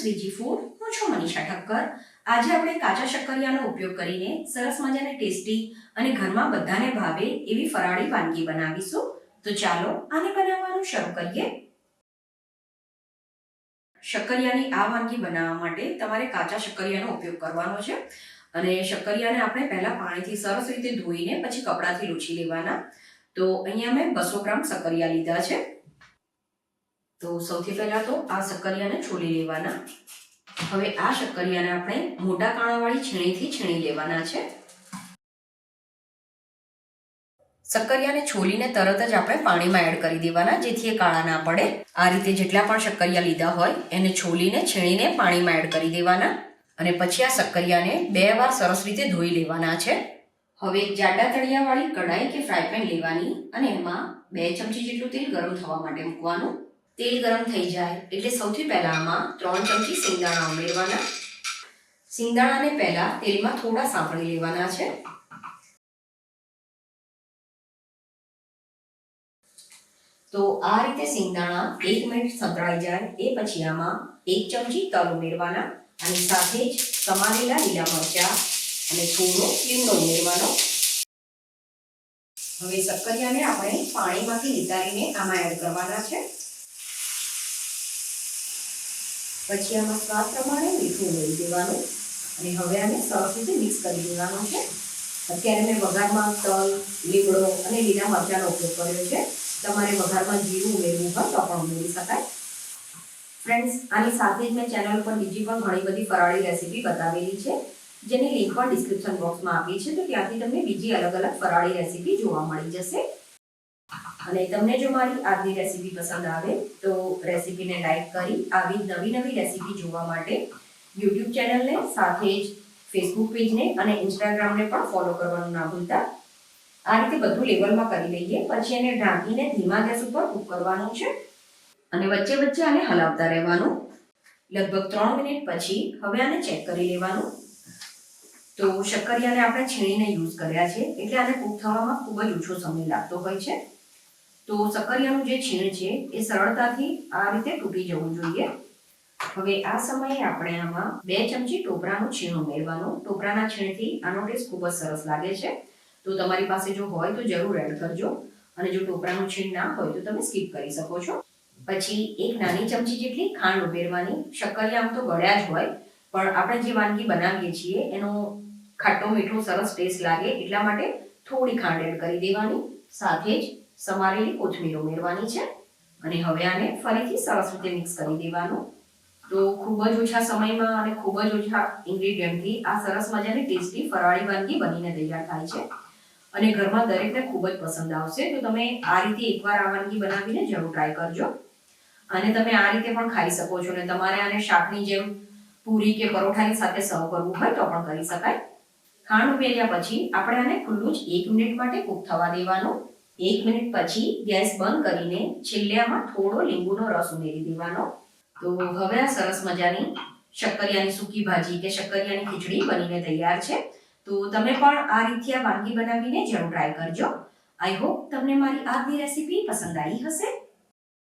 Shriji food હું છું મનીષા ઠક્કર. આજે આપણે કાચા શક્કરિયાનો ઉપયોગ કરીને સરસ મજાને ટેસ્ટી અને ઘરમાં બધાને ભાવે એવી ફરાળી વાનગી બનાવીશું. તો ચાલો આને બનાવવાનું શરૂ કરીએ. શક્કરિયાની આ વાનગી બનાવવા માટે તમારે કાચા શક્કરિયાનો ઉપયોગ કરવાનો છે. અને શક્કરિયાને આપણે પહેલા પાણીથી સરસ રીતે ધોઈને પછી કપડાથી લૂછી લેવાના. તો અહીંયા મેં બસો ગ્રામ શક્કરિયા લીધા છે. તો સૌથી પહેલા તો આ શક્કરિયાને છોલી લેવાના. હવે આ શક્કરિયાને આપણે મોટા કાણાવાળી છીણીથી છીણી લેવાના છે. શક્કરિયાને છોલીને તરત જ આપણે પાણીમાં એડ કરી દેવાના, જેથી એ કાળા ના પડે. આ રીતે જેટલા પણ શક્કરિયા લીધા હોય, એને છોલીને છીણીને પાણીમાં એડ કરી દેવાના. અને પછી આ શક્કરિયાને બે વાર સરસ રીતે ધોઈ લેવાના છે. હવે જાડા તળિયાવાળી કઢાઈ કે ફ્રાય લેવાની અને એમાં બે ચમચી જેટલું તેલ ગરમ થવા માટે મૂકવાનું. તેલ ગરમ થઈ જાય એટલે સૌથી પહેલા આમાં ત્રણ ચમચી સિંગદાણા ઉમેરવાના. સિંગદાણાને પહેલા તેલમાં થોડા સાંકળી લેવાના છે. તો આ રીતે સિંગદાણા એક મિનિટ સંતળાઈ જાય એ પછી આમાં એક ચમચી તલ ઉમેરવાના અને સાથે જ સમારેલા લીલા મરચા અને થોડો લીમડો ઉમેરવાનો. હવે સક્કરિયાને આપણે પાણીમાંથી નિતારીને આમાં એડ કરવાના છે. પછી આમાં સ્વાદ પ્રમાણે મીઠું ઉમેરી દેવાનું. અને હવે આને સરસ રીતે મિક્સ કરી દેવાનું છે. અત્યારે મેં વઘારમાં તલ, લીમડો અને લીલા મરચાંનો ઉપયોગ કર્યો છે. તમારે વઘારમાં જીરું ઉમેરવું હોય તો પણ ઉમેરી શકાય. ફ્રેન્ડ્સ આની સાથે જ મેં ચેનલ પર બીજી પણ ઘણી બધી ફરાળી રેસીપી બતાવેલી છે, જેની લિંક પણ ડિસ્ક્રિપ્શન બોક્સમાં આપી છે. તો ત્યાંથી તમને બીજી અલગ અલગ ફરાળી રેસીપી જોવા મળી જશે. અને તમને જો મારી આજની રેસીપી પસંદ આવે, તો રેસીપીને લાઈક કરી આવી નવી નવી રેસીપી જોવા માટે યુટ્યુબ ચેનલને સાથે જ ફેસબુક પેજને અને ઇન્સ્ટાગ્રામને પણ ફોલો કરવાનું ના ભૂલતા. આ રીતે બધું લેવલમાં કરી લઈએ, પછી એને ઢાંકીને ધીમા ગેસ ઉપર કૂક કરવાનું છે. અને વચ્ચે વચ્ચે આને હલાવતા રહેવાનું. લગભગ ત્રણ મિનિટ પછી હવે આને ચેક કરી લેવાનું. તો શક્કરિયાને આપણે છીણીને યુઝ કર્યા છે, એટલે આને કૂક થવામાં ખૂબ જ ઓછો સમય લાગતો હોય છે. તો શક્કરિયાનું જે છીણ છે, એ સરળતાથી આ રીતે તૂટી જવું જોઈએ. હવે આ સમયે આપણે આમાં બે ચમચી ટોપરાનું છીણ ઉમેરવાનું. ટોપરાના છીણથી આનો ટેસ્ટ ખૂબ જ સરસ લાગે છે. તો તમારી પાસે જો હોય તો જરૂર એડ કરજો. અને જો ટોપરાનું છીણ ના હોય તો તમે સ્કીપ કરી શકો છો. પછી એક નાની ચમચી જેટલી ખાંડ ઉમેરવાની. શક્કરિયા આમ તો ગળ્યા જ હોય, પણ આપણે જે વાનગી બનાવીએ છીએ, એનો ખાટો મીઠો સરસ ટેસ્ટ લાગે, એટલા માટે થોડી ખાંડ એડ કરી દેવાની. સાથે જ સમારેલી કોથમીર ઉમેરવાની છે અને હવે આને ફરીથી સરસ રીતે મિક્સ કરી દેવાનું. તો ખૂબ જ ઓછા સમયમાં અને ખૂબ જ ઓછા ઇન્ગ્રીડિયન્ટથી આ સરસ મજાની ટેસ્ટી ફરાળી વાનગી બનીને તૈયાર થાય છે. અને ઘરમાં દરેકને ખૂબ જ પસંદ આવશે. તો તમે આ રીતે એકવાર આ વાનગી બનાવીને જરૂર ટ્રાય કરજો. અને તમે આ રીતે પણ ખાઈ શકો છો. અને તમારે આને શાકની જેમ પૂરી કે પરોઠાની સાથે સર્વ કરવું હોય તો પણ કરી શકાય. ખાંડ ઉમેર્યા પછી આપણે આને ખુલ્લું જ એક મિનિટ માટે કૂક થવા દેવાનું. એક મિનિટ પછી ગેસ બંધ કરીને છેલ્લે આમાં થોડો લીંબુનો રસ ઉમેરી દેવાનો. તો હવે આ સરસ મજાની શક્કરિયાની સૂકી ભાજી કે શક્કરિયાની ખીચડી બનીને તૈયાર છે. તો તમે પણ આ રીતે આ વાનગી બનાવીને જરૂર ટ્રાય કરજો. આઈ હોપ તમને મારી આજની રેસીપી પસંદ આવી હશે.